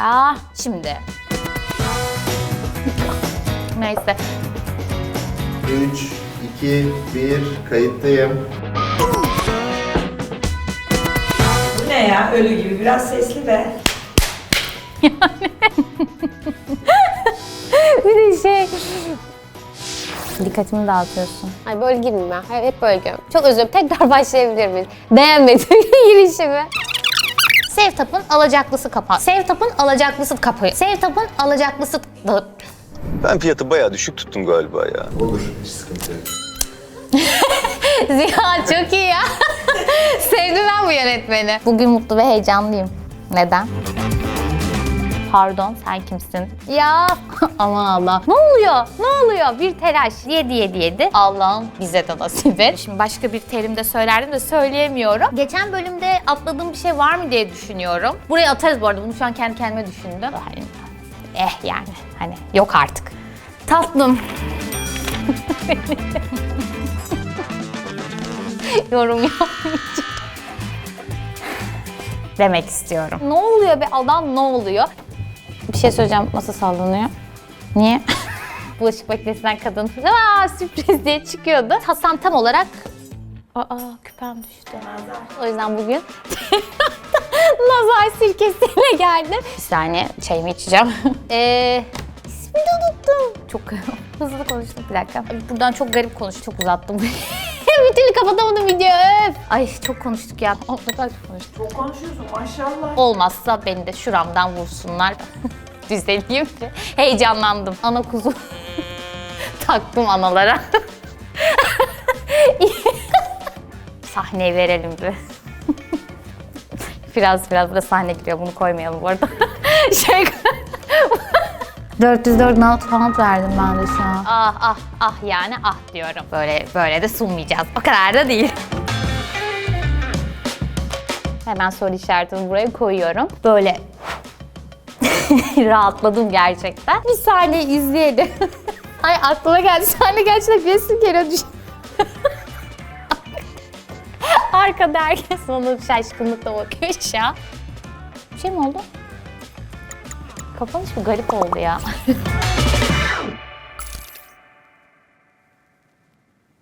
Ah şimdi. Neyse. 3, 2, 1, kayıttayım. Bu ne ya? Ölü gibi. Biraz sesli be. Bir de şey... Dikkatimi dağıtıyorsun. Ay böyle girmeyeyim ben. Hayır, Hep böyle giriyorum. Çok özür dilerim. Tekrar başlayabilir miyiz? Beğenmedim girişimi. Sevtap'ın alacaklısı kapağı. Sevtap'ın alacaklısı kapı. Sevtap'ın alacaklısı... Ben fiyatı bayağı düşük tuttum galiba ya. Olur, hiç sıkıntı yok. Ziya çok iyi ya. Sevdim ben bu yönetmeni. Bugün mutlu ve heyecanlıyım. Neden? Pardon sen kimsin? Ya aman Allah. Ne oluyor? Ne oluyor? Bir telaş. Yedi yedi yedi. Allah'ım bize de nasip et. Şimdi başka bir terimde söylerdim de söyleyemiyorum. Geçen bölümde atladığım bir şey var mı diye düşünüyorum. Buraya atarız bu arada. Bunu şu an kendi kendime düşündüm. Hani, eh yani hani yok artık. Tatlım. Yorum yapmayacağım. Demek istiyorum. Ne oluyor be adam ne oluyor? Bir şey söyleyeceğim masa sallanıyor. Niye? Bulaşık makinesinden kadın Aa, sürpriz diye çıkıyordu. Hasan tam olarak Aa küpem düştü. O yüzden bugün nazar sirkesiyle geldim. Bir saniye çayımı içeceğim. Eee ismini unuttum. Çok hızlı konuştum bir dakika. Buradan çok garip konuştum. Çok uzattım. Bir türlü kapatamadım video. Öf. Ay çok konuştuk ya. O kadar çok konuştuk. Çok konuşuyorsun maşallah. Olmazsa beni de şuramdan vursunlar. Düzeleyim. Heyecanlandım. Ana kuzu. Taktım analara. Sahneye verelim bir. biraz biraz da sahne giriyor. Bunu koymayalım bu arada. şey 404 not falan verdim ben de şu an. Ah ah ah yani ah diyorum. Böyle böyle de sunmayacağız. O kadar da değil. Hemen soru işaretimi buraya koyuyorum. Böyle rahatladım gerçekten. Bir saniye izleyelim. Ay aklıma geldi. Sahne gerçekten gülesim geliyor. Düş- Arkada herkes bana şaşkınlıkla bakıyor şu an. Bir şey mi oldu? Kapanış mı garip oldu ya.